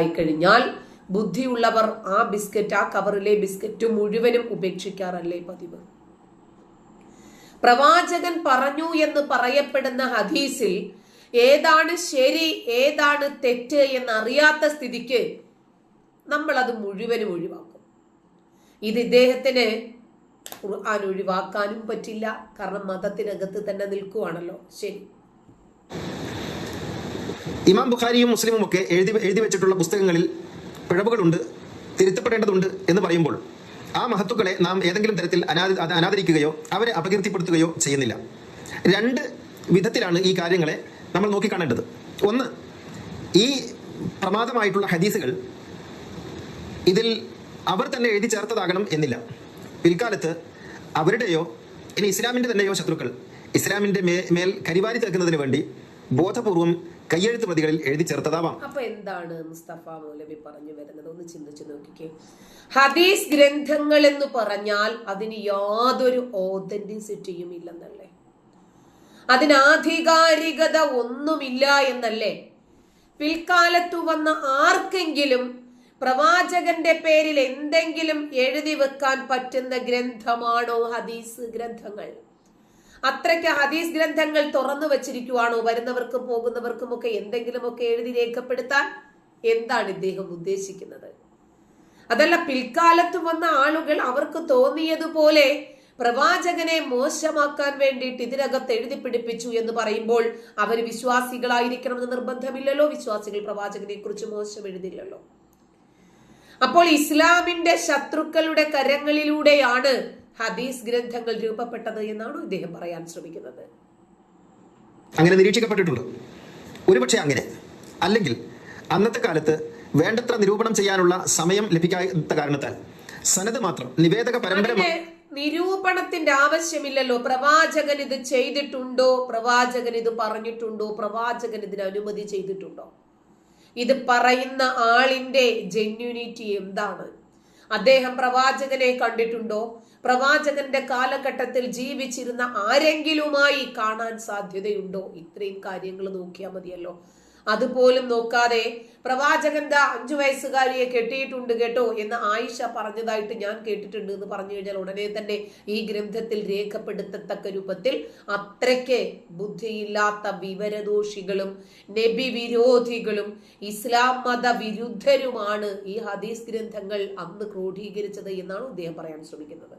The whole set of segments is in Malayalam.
ആയിക്കഴിഞ്ഞാൽ ബുദ്ധിയുള്ളവർ ആ ബിസ്ക്കറ്റ് ആ കവറിലെ ബിസ്ക്കറ്റ് മുഴുവനും ഉപേക്ഷിക്കാറല്ലേ പതിവ്? പ്രവാചകൻ പറഞ്ഞു എന്ന് പറയപ്പെടുന്ന ഹദീസിൽ ഏതാണ് ശരി ഏതാണ് തെറ്റ് എന്നറിയാത്ത സ്ഥിതിക്ക് നമ്മൾ അത് മുഴുവനും ഒഴിവാക്കും. ഇത് ഇദ്ദേഹത്തിന് ഖുർആൻ ഒഴിവാക്കാനും പറ്റില്ല. കാരണം മതത്തിനകത്ത് തന്നെ നിൽക്കുവാണല്ലോ. ശരി. ഇമാം ബുഖാരിയും മുസ്ലിമും ഒക്കെ എഴുതി എഴുതി വെച്ചിട്ടുള്ള പുസ്തകങ്ങളിൽ പിഴവുകളുണ്ട് തിരുത്തപ്പെടേണ്ടതുണ്ട് എന്ന് പറയുമ്പോൾ ആ മഹത്തുക്കളെ നാം ഏതെങ്കിലും തരത്തിൽ അനാദ അനാദരിക്കുകയോ അവരെ അപകീർത്തിപ്പെടുത്തുകയോ ചെയ്യുന്നില്ല. രണ്ട് വിധത്തിലാണ് ഈ കാര്യങ്ങളെ നമ്മൾ നോക്കിക്കാണേണ്ടത്. ഒന്ന് ഈ പ്രമാദമായിട്ടുള്ള ഹദീസുകൾ ഇതിൽ അവർ തന്നെ എഴുതി ചേർത്തതാകണം എന്നില്ല. പിൽക്കാലത്ത് അവരുടെയോ ഇനി ഇസ്ലാമിന്റെ തന്നെയോ ശത്രുക്കൾ ഇസ്ലാമിന്റെ മേൽ കരിവാരി തീർക്കുന്നതിന് വേണ്ടി ബോധപൂർവം കയ്യെഴുത്ത് പ്രതികളിൽ എഴുതി ചേർത്തതാവാം. അപ്പൊ എന്താണ് മുസ്തഫ മൗലവി പറഞ്ഞു വരുന്നത്? ഒന്ന് ചിന്തിച്ചു നോക്കിക്കേ. ഹദീസ് ഗ്രന്ഥങ്ങൾ എന്ന് പറഞ്ഞാൽ അതിന് യാതൊരു ഓതന്റിസിറ്റിയും ഇല്ലെന്നല്ലേ? അതിന് ആധികാരികത ഒന്നുമില്ല എന്നല്ലേ? പിൽക്കാലത്തു വന്ന ആർക്കെങ്കിലും പ്രവാചകന്റെ പേരിൽ എന്തെങ്കിലും എഴുതി വെക്കാൻ പറ്റുന്ന ഗ്രന്ഥമാണോ ഹദീസ് ഗ്രന്ഥങ്ങൾ? അത്രയ്ക്ക് ഹദീസ് ഗ്രന്ഥങ്ങൾ തുറന്നു വച്ചിരിക്കുവാണോ? വരുന്നവർക്കും പോകുന്നവർക്കും ഒക്കെ എന്തെങ്കിലുമൊക്കെ എഴുതി രേഖപ്പെടുത്താൻ എന്താണ് ഇദ്ദേഹം ഉദ്ദേശിക്കുന്നത്? അതല്ല പിൽക്കാലത്ത് വന്ന ആളുകൾ അവർക്ക് തോന്നിയതുപോലെ പ്രവാചകനെ മോശമാക്കാൻ വേണ്ടിയിട്ട് ഇതിനകത്ത് എഴുതി പിടിപ്പിച്ചു എന്ന് പറയുമ്പോൾ അവർ വിശ്വാസികളായിരിക്കണമെന്ന് നിർബന്ധമില്ലല്ലോ. വിശ്വാസികൾ പ്രവാചകനെ കുറിച്ച് മോശം എഴുതില്ലല്ലോ. അപ്പോൾ ഇസ്ലാമിന്റെ ശത്രുക്കളുടെ കരങ്ങളിലൂടെയാണ് ഹദീസ് ഗ്രന്ഥങ്ങൾ രൂപപ്പെട്ടത് എന്നാണ് ഇദ്ദേഹം പറയാൻ ശ്രമിക്കുന്നത്? അങ്ങനെ നിരീക്ഷിക്കപ്പെട്ടിട്ടുണ്ട്. ഒരുപക്ഷെ അങ്ങനെ. അല്ലെങ്കിൽ അന്നത്തെ കാലത്ത് വേണ്ടത്ര നിരൂപണം ചെയ്യാനുള്ള സമയം ലഭിക്കാത്ത കാരണത്താൽ സനത് മാത്രം നിവേദക പരമ്പര നിരൂപണത്തിന്റെ ആവശ്യമില്ലല്ലോ. പ്രവാചകൻ ഇത് ചെയ്തിട്ടുണ്ടോ? പ്രവാചകൻ ഇത് പറഞ്ഞിട്ടുണ്ടോ? പ്രവാചകൻ ഇതിന് അനുമതി ചെയ്തിട്ടുണ്ടോ? ഇത് പറയുന്ന ആളിന്റെ ജെന്യൂനിറ്റി എന്താണ്? അദ്ദേഹം പ്രവാചകനെ കണ്ടിട്ടുണ്ടോ? പ്രവാചകന്റെ കാലഘട്ടത്തിൽ ജീവിച്ചിരുന്ന ആരെങ്കിലുമായി കാണാൻ സാധ്യതയുണ്ടോ? ഇത്രയും കാര്യങ്ങൾ നോക്കിയാൽ മതിയല്ലോ. അതുപോലും നോക്കാതെ പ്രവാചകൻ അഞ്ചു വയസ്സുകാരിയെ കെട്ടിയിട്ടുണ്ട് കേട്ടോ എന്ന് ആയിഷ പറഞ്ഞതായിട്ട് ഞാൻ കേട്ടിട്ടുണ്ട് എന്ന് പറഞ്ഞു കഴിഞ്ഞാൽ ഉടനെ തന്നെ ഈ ഗ്രന്ഥത്തിൽ രേഖപ്പെടുത്തത്തക്ക രൂപത്തിൽ അത്രയ്ക്ക് ബുദ്ധിയില്ലാത്ത വിവരദോഷികളും നബി വിരോധികളും ഇസ്ലാം മത വിരുദ്ധരുമാണ് ഈ ഹദീസ് ഗ്രന്ഥങ്ങൾ അന്ന് ക്രോഡീകരിച്ചത് എന്നാണ് അദ്ദേഹം പറയാൻ ശ്രമിക്കുന്നത്.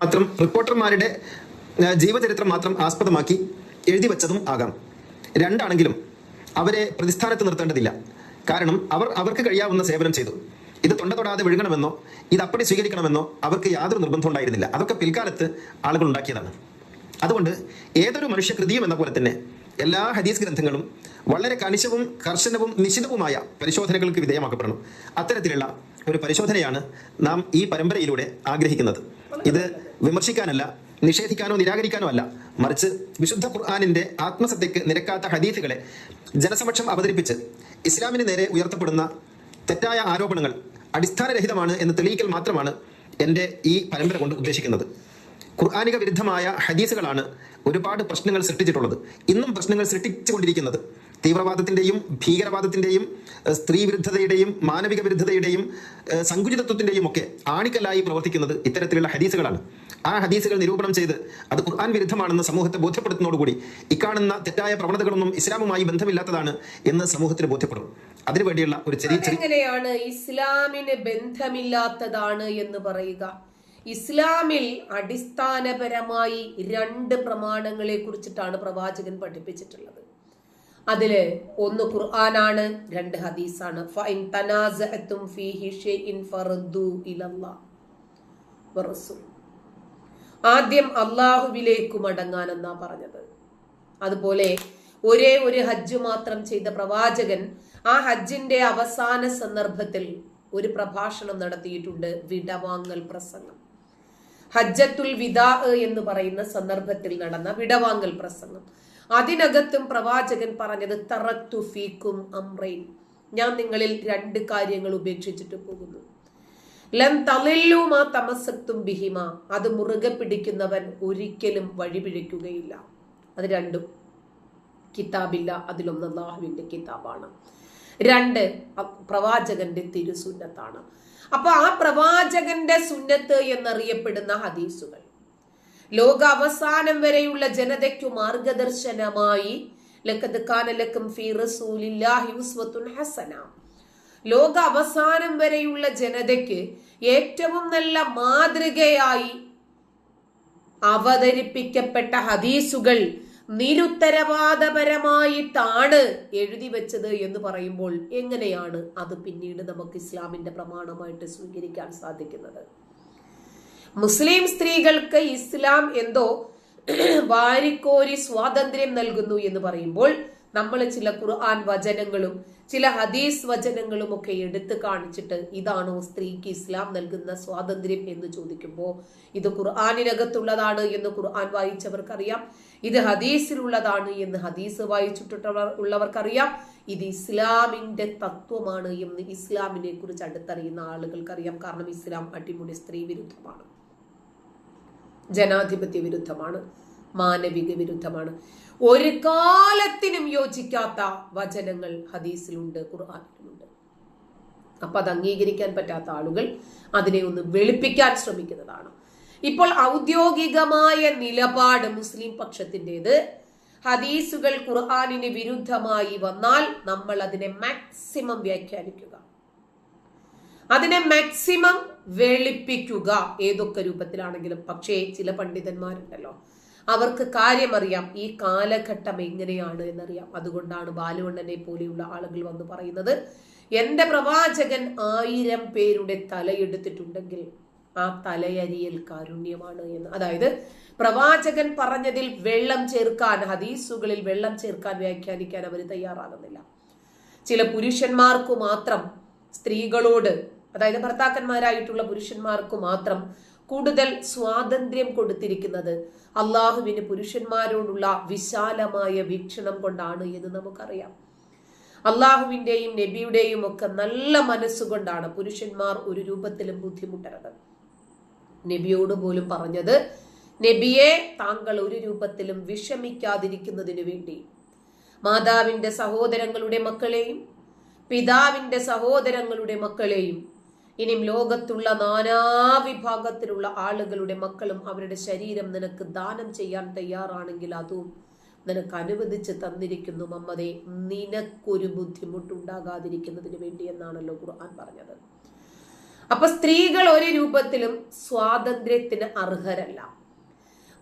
മാത്രം റിപ്പോർട്ടർമാരുടെ ജീവചരിത്രം മാത്രം ആസ്പദമാക്കി എഴുതി വെച്ചതും ആകാം. രണ്ടാണെങ്കിലും അവരെ പ്രതിസ്ഥാനത്ത് നിർത്തേണ്ടതില്ല. കാരണം അവർ അവർക്ക് കഴിയാവുന്ന സേവനം ചെയ്തു. ഇത് തൊണ്ട തൊടാതെ വിഴുങ്ങണമെന്നോ ഇത് അപ്പടി സ്വീകരിക്കണമെന്നോ അവർക്ക് യാതൊരു നിർബന്ധം ഉണ്ടായിരുന്നില്ല. അതൊക്കെ പിൽക്കാലത്ത് ആളുകൾ ഉണ്ടാക്കിയതാണ്. അതുകൊണ്ട് ഏതൊരു മനുഷ്യകൃതിയും എന്ന പോലെ തന്നെ എല്ലാ ഹദീസ് ഗ്രന്ഥങ്ങളും വളരെ കണിശവും കർശനവും നിശിതവുമായ പരിശോധനകൾക്ക് വിധേയമാക്കപ്പെടണം. അത്തരത്തിലുള്ള ഒരു പരിശോധനയാണ് നാം ഈ പരമ്പരയിലൂടെ ആഗ്രഹിക്കുന്നത്. ഇത് വിമർശിക്കാനല്ല നിഷേധിക്കാനോ നിരാകരിക്കാനോ അല്ല. മറിച്ച് വിശുദ്ധ ഖുർആാനിന്റെ ആത്മസത്യക്ക് നിരക്കാത്ത ഹദീഫുകളെ ജനസമക്ഷം അവതരിപ്പിച്ച് ഇസ്ലാമിന് നേരെ ഉയർത്തപ്പെടുന്ന തെറ്റായ ആരോപണങ്ങൾ അടിസ്ഥാനരഹിതമാണ് എന്ന് തെളിയിക്കൽ മാത്രമാണ് എന്റെ ഈ പരമ്പര കൊണ്ട് ഉദ്ദേശിക്കുന്നത്. ഖുർആാനിക വിരുദ്ധമായ ഹദീസുകളാണ് ഒരുപാട് പ്രശ്നങ്ങൾ സൃഷ്ടിച്ചിട്ടുള്ളത്. ഇന്നും പ്രശ്നങ്ങൾ സൃഷ്ടിച്ചുകൊണ്ടിരിക്കുന്നത് തീവ്രവാദത്തിന്റെയും ഭീകരവാദത്തിന്റെയും ഏഹ്, സ്ത്രീ വിരുദ്ധതയുടെയും മാനവിക വിരുദ്ധതയുടെയും സങ്കുചിതത്വത്തിന്റെയും ഒക്കെ ആണിക്കല്ലായി പ്രവർത്തിക്കുന്നത് ഇത്തരത്തിലുള്ള ഹദീസുകളാണ്. ആ ഹദീസുകൾ നിരൂപണം ചെയ്ത് അത് ഖുർആൻ വിരുദ്ധമാണെന്ന് സമൂഹത്തെ ബോധ്യപ്പെടുത്തുന്നതോടുകൂടി ഇക്കാണുന്ന തെറ്റായ പ്രവണതകളൊന്നും ഇസ്ലാമുമായി ബന്ധമില്ലാത്തതാണ് എന്ന് സമൂഹത്തിന് ബോധ്യപ്പെടും. അതിനുവേണ്ടിയുള്ള ഒരു ചെറിയ എങ്ങനെയാണ് ഇസ്ലാമിന് ബന്ധമില്ലാത്തതാണ് എന്ന് പറയുക? ഇസ്ലാമിൽ അടിസ്ഥാനപരമായി രണ്ട് പ്രമാണങ്ങളെ കുറിച്ചിട്ടാണ് പ്രവാചകൻ പഠിപ്പിച്ചിട്ടുള്ളത്. അതിൽ ഒന്ന് ഖുർആനാണ് രണ്ട് ഹദീസാണ്. ഫൈൻ തനാസഅതും ഫീഹി ഷൈഇൻ ഫറദ്ദു ഇലല്ലാഹ് വറസൂൽ ആദ്യം അള്ളാഹുവിലേക്ക് മടങ്ങാൻ എന്നാ പറഞ്ഞത്? അതുപോലെ ഒരേ ഒരു ഹജ്ജ് മാത്രം ചെയ്ത പ്രവാചകൻ ആ ഹജ്ജിന്റെ അവസാന സന്ദർഭത്തിൽ ഒരു പ്രഭാഷണം നടത്തിയിട്ടുണ്ട് വിടവാങ്ങൽ പ്രസംഗം. ഹജ്ജത്തുൽ വിദാ എന്ന് പറയുന്ന സന്ദർഭത്തിൽ നടന്ന വിടവാങ്ങൽ പ്രസംഗം. അതിനകത്തും പ്രവാചകൻ പറഞ്ഞത് തറത്തു ഫീക്കും അമ്രൈൻ ഞാൻ നിങ്ങളിൽ രണ്ട് കാര്യങ്ങൾ ഉപേക്ഷിച്ചിട്ട് പോകുന്നു. ലം തളില്ലുമാ തമസക്തും ബിഹിമ. അത് മുറുകെ പിടിക്കുന്നവൻ ഒരിക്കലും വഴിപിഴയ്ക്കുകയില്ല അത് രണ്ടും കിതാബില്ല അതിലൊന്ന് അള്ളാഹുവിന്റെ കിതാബാണ്. രണ്ട് പ്രവാചകന്റെ തിരുസുന്നത്താണ്. അപ്പൊ ആ പ്രവാചകന്റെ സുന്നത്ത് എന്നറിയപ്പെടുന്ന ഹദീസുകൾ. ലോക അവസാനം വരെയുള്ള ജനതയ്ക്കു മാർഗദർശനമായി ലക്കത് കാനലക്കും ഫി റസൂലില്ലാഹി ഉസ്വത്തുൻ ഹസന. ലോക അവസാനം വരെയുള്ള ജനതയ്ക്ക് ഏറ്റവും നല്ല മാതൃകയായി അവതരിപ്പിക്കപ്പെട്ട ഹദീസുകൾ നിരുത്തരവാദപരമായിട്ടാണ് എഴുതി വെച്ചത് എന്ന് പറയുമ്പോൾ എങ്ങനെയാണ് അത് പിന്നീട് നമുക്ക് ഇസ്ലാമിന്റെ പ്രമാണമായിട്ട് സ്വീകരിക്കാൻ സാധിക്കുന്നത്? മുസ്ലിം സ്ത്രീകൾക്ക് ഇസ്ലാം എന്തോ വാരിക്കോരി സ്വാതന്ത്ര്യം നൽകുന്നു എന്ന് പറയുമ്പോൾ നമ്മൾ ചില ഖുർആൻ വചനങ്ങളും ചില ഹദീസ് വചനങ്ങളും ഒക്കെ എടുത്ത് കാണിച്ചിട്ട് ഇതാണോ സ്ത്രീക്ക് ഇസ്ലാം നൽകുന്ന സ്വാതന്ത്ര്യം എന്ന് ചോദിക്കുമ്പോൾ ഇത് ഖുർആാനിനകത്തുള്ളതാണ് എന്ന് ഖുർആൻ വായിച്ചവർക്കറിയാം ഇത് ഹദീസിലുള്ളതാണ് എന്ന് ഹദീസ് വായിച്ചിട്ടുള്ളവർ ഉള്ളവർക്കറിയാം ഇത് ഇസ്ലാമിന്റെ തത്വമാണ് എന്ന് ഇസ്ലാമിനെ കുറിച്ച് അടുത്തറിയുന്ന ആളുകൾക്കറിയാം. കാരണം ഇസ്ലാം അടിമുടി സ്ത്രീ വിരുദ്ധമാണ് ജനാധിപത്യ വിരുദ്ധമാണ്. മാനവിക വിരുദ്ധമാണ്. ഒരു കാലത്തിനും യോജിക്കാത്ത വചനങ്ങൾ ഹദീസിലുണ്ട് ഖുർആാനിലുണ്ട് അപ്പൊ അത് അംഗീകരിക്കാൻ പറ്റാത്ത ആളുകൾ അതിനെ ഒന്ന് വെളുപ്പിക്കാൻ ശ്രമിക്കുന്നതാണ്. ഇപ്പോൾ ഔദ്യോഗികമായ നിലപാട് മുസ്ലിം പക്ഷത്തിന്റെത്. ഹദീസുകൾ ഖുർആാനിന് വിരുദ്ധമായി വന്നാൽ നമ്മൾ അതിനെ മാക്സിമം വ്യാഖ്യാനിക്കുക. അതിനെ മാക്സിമം വെളുപ്പിക്കുക ഏതൊക്കെ രൂപത്തിലാണെങ്കിലും. പക്ഷേ ചില പണ്ഡിതന്മാരുണ്ടല്ലോ അവർക്ക് കാര്യമറിയാം ഈ കാലഘട്ടം എങ്ങനെയാണ് എന്നറിയാം. അതുകൊണ്ടാണ് ബാലുവണ്ണനെ പോലെയുള്ള ആളുകൾ വന്ന് പറയുന്നത് എന്റെ പ്രവാചകൻ ആയിരം പേരുടെ തലയെടുത്തിട്ടുണ്ടെങ്കിൽ ആ തലയരിയൽ കാരുണ്യമാണ് എന്ന്. അതായത് പ്രവാചകൻ പറഞ്ഞതിൽ വെള്ളം ചേർക്കാൻ ഹദീസുകളിൽ വെള്ളം ചേർക്കാൻ വ്യാഖ്യാനിക്കാൻ അവർ തയ്യാറാകുന്നില്ല. ചില പുരുഷന്മാർക്കു മാത്രം സ്ത്രീകളോട് അതായത് ഭർത്താക്കന്മാരായിട്ടുള്ള പുരുഷന്മാർക്ക് മാത്രം കൂടുതൽ സ്വാതന്ത്ര്യം കൊടുത്തിരിക്കുന്നത്. അള്ളാഹുവിന് പുരുഷന്മാരോടുള്ള വിശാലമായ വീക്ഷണം കൊണ്ടാണ് എന്ന് നമുക്കറിയാം. അള്ളാഹുവിന്റെയും നബിയുടെയും ഒക്കെ നല്ല മനസ്സുകൊണ്ടാണ് പുരുഷന്മാർ ഒരു രൂപത്തിലും ബുദ്ധിമുട്ടരുത്. നബിയോട് പോലും പറഞ്ഞത് നബിയെ താങ്കൾ ഒരു രൂപത്തിലും വിഷമിക്കാതിരിക്കുന്നതിനു വേണ്ടി. മാതാവിന്റെ സഹോദരങ്ങളുടെ മക്കളെയും പിതാവിന്റെ സഹോദരങ്ങളുടെ മക്കളെയും ഇനിയും ലോകത്തുള്ള നാനാവിഭാഗത്തിലുള്ള ആളുകളുടെ മക്കളും അവരുടെ ശരീരം നിനക്ക് ദാനം ചെയ്യാൻ തയ്യാറാണെങ്കിൽ അതും നിനക്ക് അനുവദിച്ച് തന്നിരിക്കുന്നു മമ്മതെ. നിനക്കൊരു ബുദ്ധിമുട്ടുണ്ടാകാതിരിക്കുന്നതിന് വേണ്ടി എന്നാണല്ലോ ഖുർആൻ പറഞ്ഞത്. അപ്പൊ സ്ത്രീകൾ ഒരു രൂപത്തിലും സ്വാതന്ത്ര്യത്തിന് അർഹരല്ല.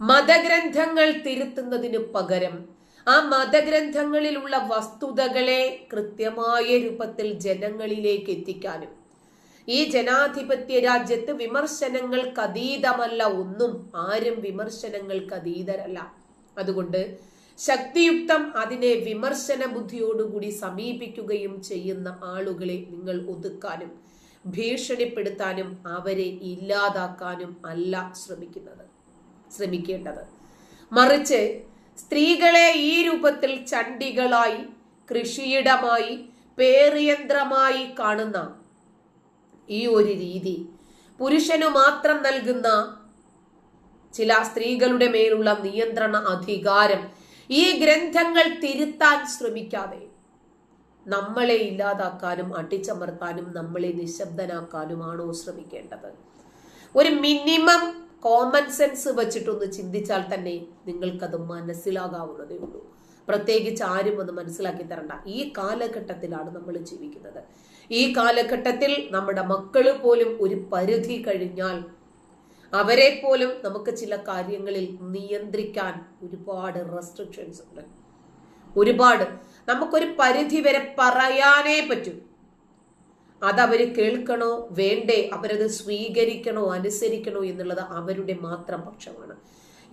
മതഗ്രന്ഥങ്ങൾ തിരുത്തുന്നതിന് പകരം ആ മതഗ്രന്ഥങ്ങളിലുള്ള വസ്തുതകളെ കൃത്യമായ രൂപത്തിൽ ജനങ്ങളിലേക്ക് എത്തിക്കാനും ഈ ജനാധിപത്യ രാജ്യത്ത് വിമർശനങ്ങൾക്ക് അതീതമല്ല ഒന്നും ആരും വിമർശനങ്ങൾക്ക് അതീതരല്ല. അതുകൊണ്ട് ശക്തിയുക്തം അതിനെ വിമർശന ബുദ്ധിയോടുകൂടി സമീപിക്കുകയും ചെയ്യുന്ന ആളുകളെ നിങ്ങൾ ഒതുക്കാനും ഭീഷണിപ്പെടുത്താനും അവരെ ഇല്ലാതാക്കാനും അല്ല ശ്രമിക്കുന്നത് ശ്രമിക്കേണ്ടത്. മറിച്ച് സ്ത്രീകളെ ഈ രൂപത്തിൽ ചണ്ടികളായി കൃഷിയിടമായി പേറിയന്ത്രമായി കാണുന്ന ഈ ഒരു രീതി. പുരുഷനു മാത്രം നൽകുന്ന ചില സ്ത്രീകളുടെ മേലുള്ള നിയന്ത്രണ അധികാരം ഈ ഗ്രന്ഥങ്ങൾ തിരുത്താൻ ശ്രമിക്കാതെ നമ്മളെ ഇല്ലാതാക്കാനും അടിച്ചമർത്താനും നമ്മളെ നിശബ്ദനാക്കാനുമാണോ ശ്രമിക്കേണ്ടത്? ഒരു മിനിമം കോമൺ സെൻസ് വെച്ചിട്ടൊന്ന് ചിന്തിച്ചാൽ തന്നെ നിങ്ങൾക്കത് മനസ്സിലാകാവുന്നതേ ഉള്ളൂ. പ്രത്യേകിച്ച് ആരും ഒന്ന് മനസ്സിലാക്കി തരണ്ട. ഈ കാലഘട്ടത്തിലാണ് നമ്മൾ ജീവിക്കുന്നത്. ഈ കാലഘട്ടത്തിൽ നമ്മുടെ മക്കൾ പോലും ഒരു പരിധി കഴിഞ്ഞാൽ അവരെ പോലും നമുക്ക് ചില കാര്യങ്ങളിൽ നിയന്ത്രിക്കാൻ ഒരുപാട് റെസ്ട്രിക്ഷൻസ് ഉണ്ട്. ഒരുപാട്. നമുക്കൊരു പരിധി വരെ പറയാനേ പറ്റും. അതവർ കേൾക്കണോ? വേണ്ടേ? അവരത് സ്വീകരിക്കണോ? അനുസരിക്കണോ? എന്നുള്ളത് അവരുടെ മാത്രം പക്ഷമാണ്.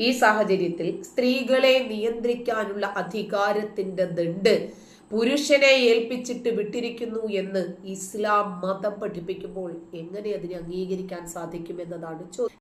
ഈ സാഹചര്യത്തിൽ സ്ത്രീകളെ നിയന്ത്രിക്കാനുള്ള അധികാരത്തിന്റെ ദണ്ട് പുരുഷനെ ഏൽപ്പിച്ചിട്ട് വിട്ടിരിക്കുന്നു എന്ന് ഇസ്ലാം മതം പഠിപ്പിക്കുമ്പോൾ എങ്ങനെ അതിനെ അംഗീകരിക്കാൻ സാധിക്കുമെന്നതാണ് ചോദ്യം.